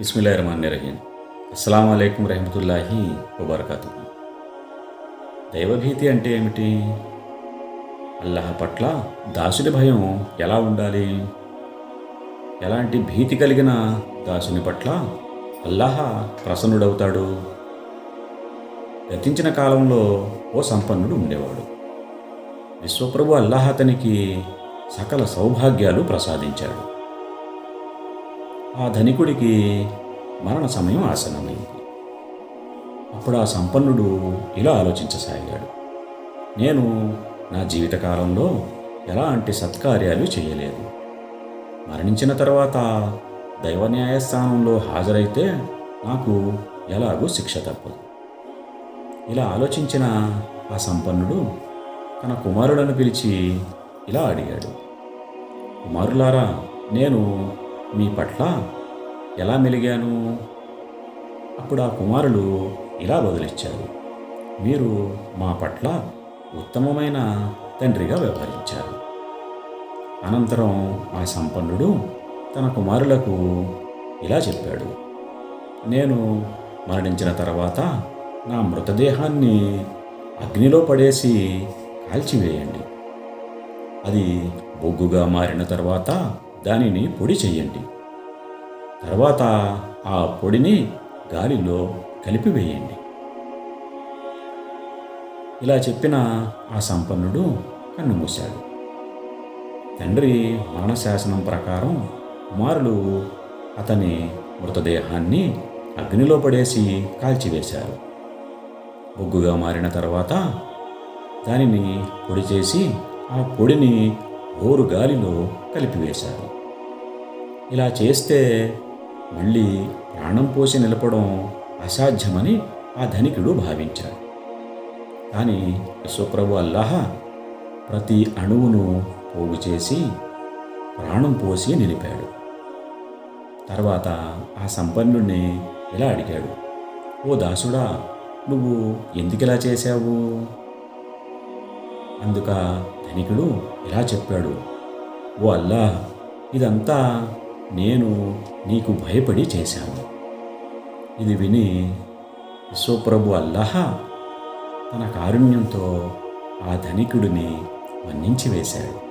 బిస్మిల్లా రహమాన్ రహీం అస్సలం అయికం రహమతుల్లాహి వబర్కాతు దైవభీతి అంటే ఏమిటి? అల్లాహ్ పట్ల దాసుని భయం ఎలా ఉండాలి? ఎలాంటి భీతి కలిగిన దాసుని పట్ల అల్లాహ ప్రసన్నుడవుతాడు? గతించిన కాలంలో ఓ సంపన్నుడు ఉండేవాడు. విశ్వప్రభు అల్లాహ్ అతనికి సకల సౌభాగ్యాలు ప్రసాదించాడు. ఆ ధనికుడికి మరణ సమయం ఆసనమైంది అప్పుడు ఆ సంపన్నుడు ఇలా ఆలోచించసాగాడు. నేను నా జీవితకాలంలో ఎలాంటి సత్కార్యాలు చేయలేదు. మరణించిన తర్వాత దైవ న్యాయస్థానంలో హాజరైతే నాకు ఎలాగూ శిక్ష తప్పదు. ఇలా ఆలోచించిన ఆ సంపన్నుడు తన కుమారులను పిలిచి ఇలా అడిగాడు. కుమారులారా నేను మీ పట్ల ఎలా మెలిగాను? అప్పుడు ఆ కుమారులు ఇలా బదులిచ్చారు. మీరు మా పట్ల ఉత్తమమైన తండ్రిగా వ్యవహరించారు. అనంతరం ఆ సంపన్నుడు తన కుమారులకు ఇలా చెప్పాడు. నేను మరణించిన తర్వాత నా మృతదేహాన్ని అగ్నిలో పడేసి కాల్చివేయండి. అది బొగ్గుగా మారిన తర్వాత దానిని పొడి చేయండి తర్వాత ఆ పొడిని గాలిలో కలిపివేయండి ఇలా చెప్పిన ఆ సంపన్నుడు కన్ను మూశాడు. తండ్రి మరణశాసనం ప్రకారం కుమారులు అతని మృతదేహాన్ని అగ్నిలో పడేసి కాల్చివేశారు. బొగ్గుగా మారిన తర్వాత దానిని పొడి చేసి ఆ పొడిని ఓరు గాలిలో కలిపివేశారు. ఇలా చేస్తే మళ్ళీ ప్రాణం పోసి నిలపడం అసాధ్యమని ఆ ధనికుడు భావించాడు. కానీ యశోప్రభు అల్లాహ ప్రతి అణువును పోగు చేసి ప్రాణం పోసి నిలిపాడు. తర్వాత ఆ సంపన్నుడిని ఇలా అడిగాడు ఓ దాసుడా నువ్వు ఎందుకిలా చేశావు? అందుక ధనికుడు ఇలా చెప్పాడు ఓ అల్లా ఇదంతా నేను నీకు భయపడి చేశాను. ఇది విని విశ్వప్రభు అల్లాహ తన కారుణ్యంతో ఆ ధనికుడిని మన్నించి వేశాడు